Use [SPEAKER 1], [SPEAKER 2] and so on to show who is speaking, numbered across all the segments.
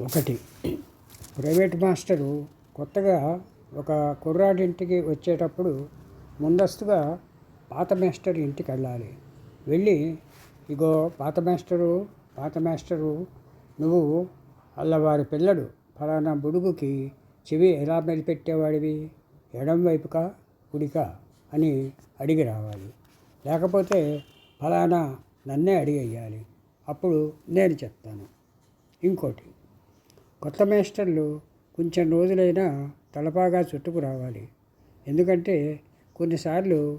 [SPEAKER 1] ఒకటి. Private master కొత్తగా ఒక కుర్రాడింటికి వచ్చేటప్పుడు ముందస్తుగా పాత మాస్టర్ ఇంటికి వెళ్ళాలి. వెళ్ళి ఇగో పాత మాస్టరు పాత మాస్టరు నువ్వు అల్లవారి పిల్లడు. ఫలానా బుడుగుకి చెవి ఎలా మెలిపెట్టేవాడివి? ఎడం వైపుకా కుడికా? అని అడిగి రావాలి. లేకపోతే ఫలానా నన్నే అడిగేయాలి అప్పుడు నేను చెప్తాను. ఇంకోటి కొత్త మేస్టర్లు కొంచెం రోజులైనా తలపాగా చుట్టుకు రావాలి. ఎందుకంటే కొన్నిసార్లు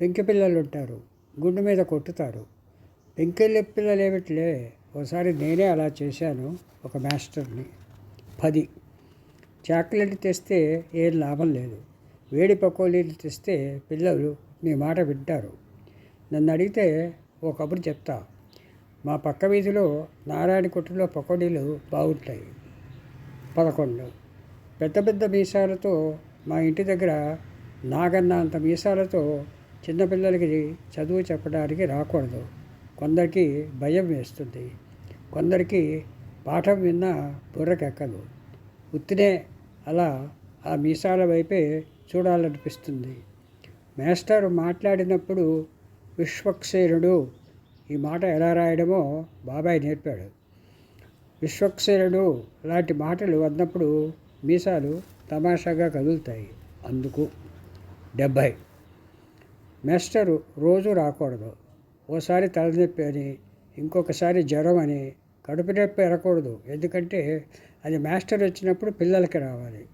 [SPEAKER 1] పెంకి పిల్లలు ఉంటారు గుండు మీద కొట్టుతారు. పెంకెళ్ళి పిల్లలు ఏమిటిలే ఒకసారి నేనే అలా చేశాను ఒక మాస్టర్ని. పది. చాక్లెట్ తెస్తే ఏం లాభం లేదు. వేడి పకోడీలు తెస్తే పిల్లలు మీ మాట వింటారు. నన్ను అడిగితే ఓ కబురు చెప్తా. మా పక్క వీధిలో నారాయణ కొట్టులో పకోడీలు బాగుంటాయి. పదకొండు. పెద్ద పెద్ద మీసాలతో మా ఇంటి దగ్గర నాగన్న అంత మీసాలతో చిన్నపిల్లలకి చదువు చెప్పడానికి రాకూడదు. కొందరికి భయం వేస్తుంది. కొందరికి పాఠం విన్నా బుర్రకెక్కదు. ఉత్తినే అలా ఆ మీసాల వైపే చూడాలనిపిస్తుంది. మేస్టర్ మాట్లాడినప్పుడు విశ్వక్సేనుడు ఈ మాట ఎలా రాయడమో బాబాయ్ నేర్పాడు. విశ్వక్సేనుడు లాంటి మాటలు అన్నప్పుడు మీసాలు తమాషాగా కదులుతాయి. అందుకు డెబ్భై. మేస్టరు రోజు రాకూడదు. ఓసారి తలనొప్పి అని ఇంకొకసారి జ్వరం అని కడుపు నొప్పి ఎరకూడదు. ఎందుకంటే అది మాస్టర్ వచ్చినప్పుడు పిల్లలకి రావాలి.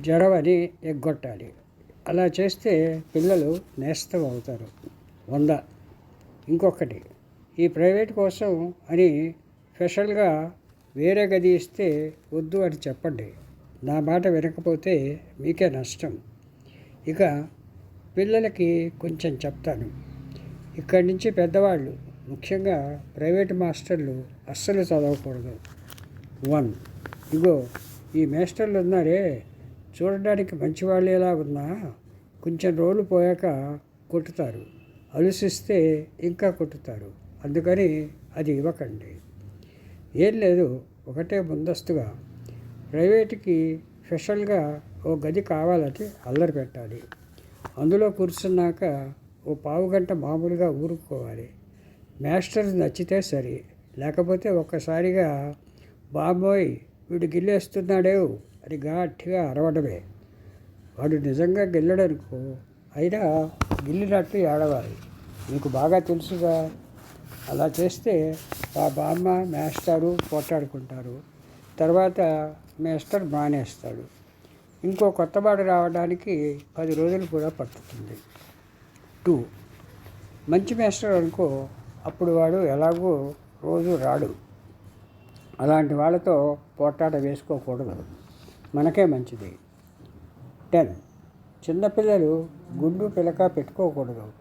[SPEAKER 1] జ్వరం అని ఎగ్గొట్టాలి. అలా చేస్తే పిల్లలు నేస్తం అవుతారు. వంద. ఇంకొకటి. ఈ ప్రైవేట్ కోసం అని స్పెషల్గా వేరే గది ఇస్తే వద్దు అని చెప్పండి. నా మాట వినకపోతే మీకే నష్టం. ఇక పిల్లలకి కొంచెం చెప్తాను. ఇక్కడి నుంచి పెద్దవాళ్ళు ముఖ్యంగా ప్రైవేట్ మాస్టర్లు అస్సలు చదవకూడదు. వన్. ఇగో ఈ మాస్టర్లు ఉన్నారే చూడడానికి మంచివాళ్ళు ఎలా ఉన్నా కొంచెం రోజులు పోయాక కొట్టుతారు. అలుసిస్తే ఇంకా కొట్టుతారు. అందుకని అది ఇవ్వకండి. ఏం లేదు ఒకటే ముందస్తుగా ప్రైవేట్కి స్పెషల్గా ఓ గది కావాలని అల్లరి పెట్టాలి. అందులో కూర్చున్నాక ఓ పావు గంట మామూలుగా ఊరుకోవాలి. మాస్టర్ నచ్చితే సరి లేకపోతే ఒక్కసారిగా బాబోయ్ వీడు గిల్లేస్తున్నాడేవు అని గట్టిగా అరవడమే. వాడు నిజంగా గిల్లడనుకో అయినా గిల్లినట్టు ఏడవాలి. మీకు బాగా తెలుసుగా. అలా చేస్తే ఆ బామ్మ మేస్తారు పోట్లాడుకుంటారు తర్వాత మేస్టర్ మానేస్తాడు. ఇంకో కొత్తవాడు రావడానికి పది రోజులు కూడా పట్టుతుంది. టూ. మంచి మేస్టర్ అనుకో అప్పుడు వాడు ఎలాగో రోజు రాడు. అలాంటి వాళ్ళతో పోట్లాట వేసుకోకూడదు. మనకే మంచిది. టెన్. చిన్నపిల్లలు గుండు పిలక పెట్టుకోకూడదు.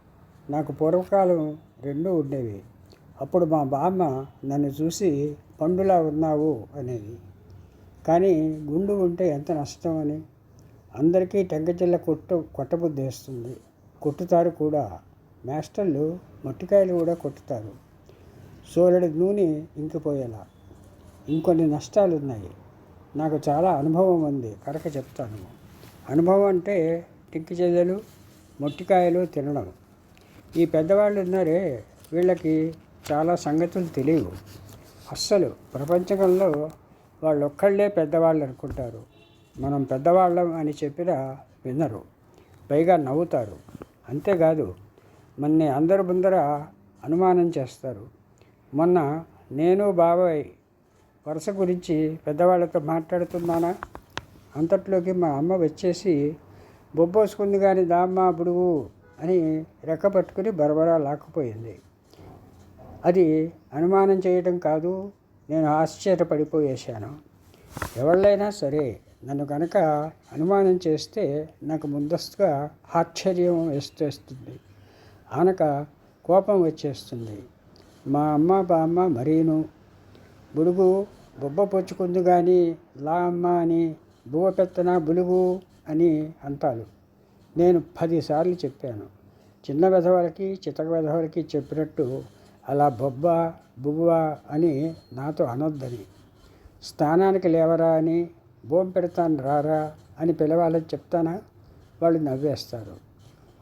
[SPEAKER 1] నాకు పూర్వకాలం రెండూ ఉండేవి. అప్పుడు మా బామ్మ నన్ను చూసి పండులా ఉన్నావు అనేది. కానీ గుండు ఉంటే ఎంత నష్టం అని? అందరికీ టెంకచిల్ల కొట్టు కొట్టబుద్ధి వేస్తుంది. కొట్టుతారు కూడా. మాస్టర్లు మట్టికాయలు కూడా కొట్టుతారు. సోలడి నూనె ఇంకిపోయేలా. ఇంకొన్ని నష్టాలు ఉన్నాయి నాకు చాలా అనుభవం ఉంది. కనుక చెప్తాను. అనుభవం అంటే టిక్కి చెదలు మొట్టికాయలు తినడం. ఈ పెద్దవాళ్ళు ఉన్నారే వీళ్ళకి చాలా సంగతులు తెలియవు. అస్సలు ప్రపంచంలో వాళ్ళొక్కళ్ళే పెద్దవాళ్ళు అనుకుంటారు మనం పెద్దవాళ్ళం అని చెప్పినా వినరు. పైగా నవ్వుతారు. అంతేకాదు మొన్న అందరి ముందర అనుమానం చేస్తారు. మొన్న నేను బాబాయ్ వరుస గురించి పెద్దవాళ్ళతో మాట్లాడుతున్నానా? అంతట్లోకి మా అమ్మ వచ్చేసి బొబ్బోసుకుంది కానీ దామ్మ బుడుగు అని రెక్క పట్టుకుని బరబరా లాక్కుపోయింది. అది అనుమానం చేయటం కాదు. నేను ఆశ్చర్యపడిపోయేశాను. ఎవళ్ళైనా సరే నన్ను కనుక అనుమానం చేస్తే నాకు ముందస్తుగా ఆశ్చర్యం వేస్తేస్తుంది ఆనక కోపం వచ్చేస్తుంది. మా అమ్మ బామ్మ మరీను. బుడుగు బొబ్బ పొచ్చుకుంది కానీ లా అమ్మ అని బువ్వ పెత్తన బులుగు అని అంటారు. నేను పదిసార్లు చెప్పాను. చిన్న వెధవలకి చితక వెధవలకి చెప్పినట్టు అలా బొబ్బా బువ్వా అని నాతో అనొద్దని. స్థానానికి లేవరా అని భూమి పెడతాను రారా అని పిలవాలని చెప్తానా? వాళ్ళు నవ్వేస్తారు.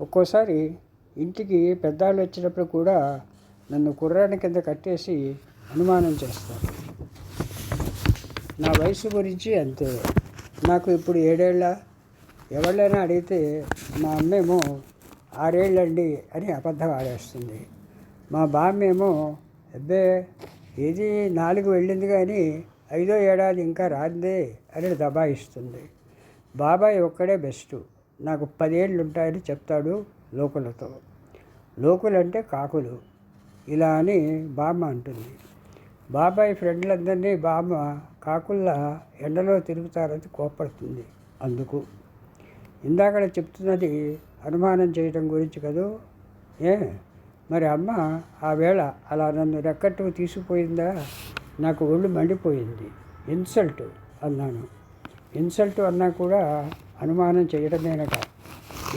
[SPEAKER 1] ఒక్కోసారి ఇంటికి పెద్దవాళ్ళు వచ్చినప్పుడు కూడా నన్ను కుర్రాడి కింద కట్టేసి అనుమానం చేస్తారు. నా వయసు గురించి అంతే. నాకు ఇప్పుడు ఏడేళ్ళ. ఎవళ్ళైనా అడిగితే మా అమ్మేమో ఆరేళ్ళండి అని అబద్ధం ఆడేస్తుంది. మా బామ్మేమో అబ్బే ఇది నాలుగు వెళ్ళింది కానీ ఐదో ఏడాది ఇంకా రాందే అని దబాయిస్తుంది. బాబాయ్ ఒక్కడే బెస్ట్ నాకు పదేళ్ళు ఉంటాయని చెప్తాడు లోకులతో. లోకులంటే కాకులు. ఇలా అని బామ్మ అంటుంది. బాబాయ్ ఫ్రెండ్లందరినీ బామ్మ కాకుల్లా ఎండలో తిరుగుతారని కోపడుతుంది అందుకు. ఇందాక చెప్తున్నది అనుమానం చేయటం గురించి కదూ? ఏ? మరి అమ్మ ఆ వేళ అలా నన్ను రెక్కట్టు తీసుకుపోయిందా నాకు ఒళ్ళు మండిపోయింది. ఇన్సల్ట్ అన్నాను. ఇన్సల్ట్ అన్నా కూడా అనుమానం చేయడమేనట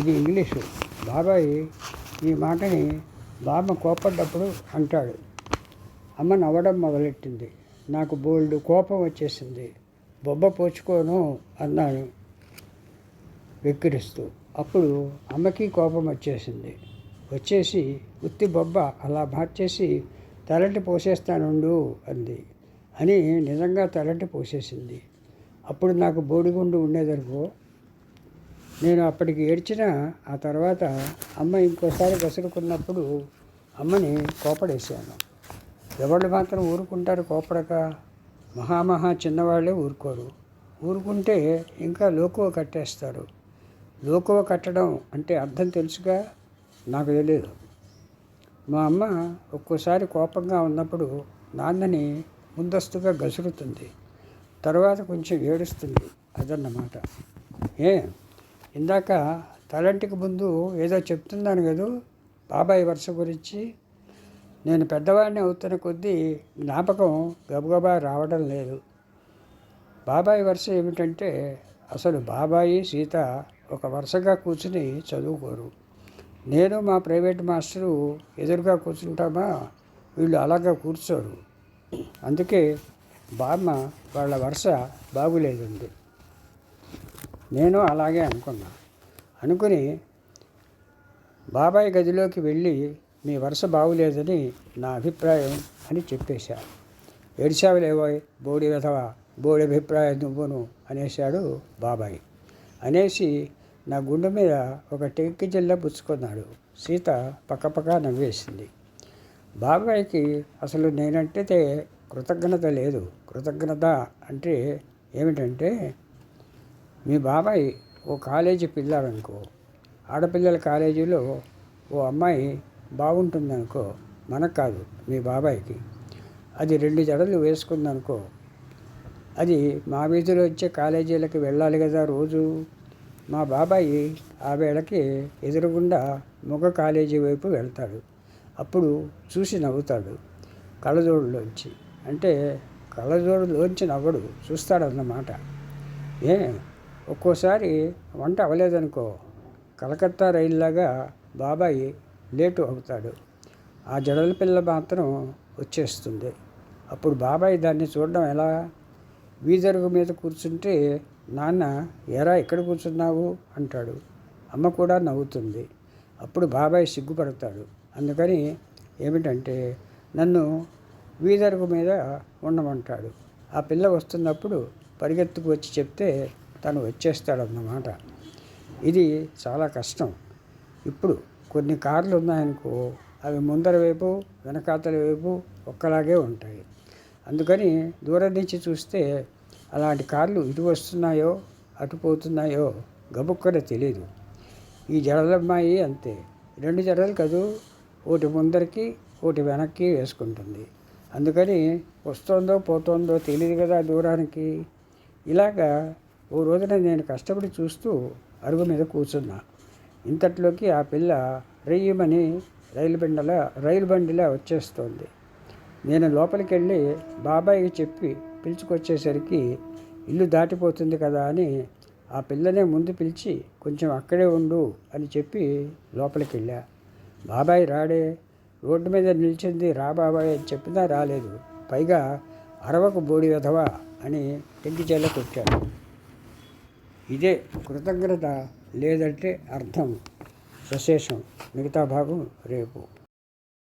[SPEAKER 1] ఇది ఇంగ్లీషు. బాబాయ్ ఈ మాటని బామ్మ కోపడ్డప్పుడు అంటాడు. అమ్మ నవ్వడం మొదలెట్టింది. నాకు బోల్డ్ కోపం వచ్చేసింది. బొబ్బ పోచుకోను అన్నాను. వెక్కిరిస్తూ. అప్పుడు అమ్మకి కోపం వచ్చేసింది. వచ్చేసి ఉత్తి బొబ్బ అలా మార్చేసి తలంటి పోసేస్తానుండు అంది. అని నిజంగా తలంటి పోసేసింది. అప్పుడు నాకు బోడిగుండు ఉండేదనుకో నేను అప్పటికి ఏడ్చిన ఆ తర్వాత అమ్మ ఇంకోసారి గసురుకున్నప్పుడు అమ్మని కోపడేశాను. ఎవళ్ళు మాత్రం ఊరుకుంటారు కోపడక? మహామహా చిన్నవాళ్ళే ఊరుకోరు. ఊరుకుంటే ఇంకా లోకువ కట్టేస్తారు. లోకువ కట్టడం అంటే అర్థం తెలుసుగా? నాకు తెలియదు మా అమ్మ ఒక్కోసారి కోపంగా ఉన్నప్పుడు నాన్నని ముందస్తుగా గసురుతుంది. తర్వాత కొంచెం ఏడుస్తుంది అదన్నమాట. ఏ ఇందాక తలంటికి ముందు ఏదో చెప్తున్నాను కదా? బాబాయ్ వరుస గురించి. నేను పెద్దవాడిని అవుతున్న కొద్దీ జ్ఞాపకం గబగబా రావడం లేదు. బాబాయ్ వరుస ఏమిటంటే అసలు బాబాయి సీత ఒక వరుసగా కూర్చుని చదువుకోరు. నేను మా ప్రైవేట్ మాస్టరు ఎదురుగా కూర్చుంటామా? వీళ్ళు అలాగా కూర్చోరు. అందుకే బామ్మ వాళ్ళ వరుస బాగులేదండి. నేను అలాగే అనుకున్నా. అనుకుని బాబాయ్ గదిలోకి వెళ్ళి మీ వరుస బాగులేదని నా అభిప్రాయం అని చెప్పేశా. ఏడిచావులేవోయ్? బోడి వెధవా? బోడి అభిప్రాయం నువ్వును అనేశాడు బాబాయ్. అనేసి నా గుండె మీద ఒక టెక్కి జిల్ల పుచ్చుకున్నాడు. సీత పక్కపక్క నవ్వేసింది. బాబాయ్కి అసలు నేనంటే కృతజ్ఞత లేదు. కృతజ్ఞత అంటే ఏమిటంటే మీ బాబాయ్ ఓ కాలేజీ పిల్లాడనుకో ఆడపిల్లల కాలేజీలో ఓ అమ్మాయి బాగుంటుందనుకో మనకు కాదు మీ బాబాయ్కి. అది రెండు జడలు వేసుకుందనుకో అది మా వీధిలో వచ్చే కాలేజీలకు వెళ్ళాలి కదా రోజు. మా బాబాయి ఆ వేళకి ఎదురుగుండా మొగ కాలేజీ వైపు వెళ్తాడు. అప్పుడు చూసి నవ్వుతాడు కళ్ళజోడులోంచి. అంటే కళ్ళజోడులోంచి నవ్వడు చూస్తాడన్నమాట. ఏ ఒక్కోసారి వంట అవ్వలేదనుకో కలకత్తా రైల్లాగా బాబాయి లేటు అవుతాడు. ఆ జడల పిల్ల మాత్రం వచ్చేస్తుంది. అప్పుడు బాబాయ్ దాన్ని చూడడం ఎలా? వీధరుగు మీద కూర్చుంటే నాన్న ఎరా ఎక్కడ కూర్చున్నావు? అంటాడు. అమ్మ కూడా నవ్వుతుంది. అప్పుడు బాబాయ్ సిగ్గుపడతాడు. అందుకని ఏమిటంటే నన్ను వీధరుగు మీద ఉండమంటాడు. ఆ పిల్ల వస్తున్నప్పుడు పరిగెత్తుకు వచ్చి చెప్తే తను వచ్చేస్తాడన్నమాట. ఇది చాలా కష్టం. ఇప్పుడు కొన్ని కార్లు ఉన్నాయనుకో అవి ముందర వైపు వెనకాతల వైపు ఒక్కలాగే ఉంటాయి. అందుకని దూరం నుంచి చూస్తే అలాంటి కార్లు ఇటు వస్తున్నాయో అటు పోతున్నాయో గబుక్కన తెలియదు ఈ జడలమ్మాయి అంతే. రెండు జడలు కదూ? ఒకటి ముందరికి ఒకటి వెనక్కి వేసుకుంటుంది. అందుకని వస్తుందో పోతుందో తెలియదు కదా దూరానికి. ఇలాగా ఓ రోజున నేను కష్టపడి చూస్తూ అరుగు మీద కూర్చున్నా. ఇంతట్లోకి ఆ పిల్ల రెయ్యమని రైలు బండిలా రైలు బండిలా వచ్చేస్తోంది. నేను లోపలికి వెళ్ళి బాబాయికి చెప్పి పిలుచుకొచ్చేసరికి ఇల్లు దాటిపోతుంది కదా అని ఆ పిల్లనే ముందు పిలిచి కొంచెం అక్కడే ఉండు అని చెప్పి లోపలికి వెళ్ళా. బాబాయ్ రాడే రోడ్డు మీద నిలిచింది రా బాబాయ్ అని చెప్పినా రాలేదు. పైగా అరవకు బోడి వెధవా అని టెంకి కొట్టాడు. ఇదే కృతజ్ఞత లేదంటే అర్థం. సశేషం. మిగతా భాగం రేపు.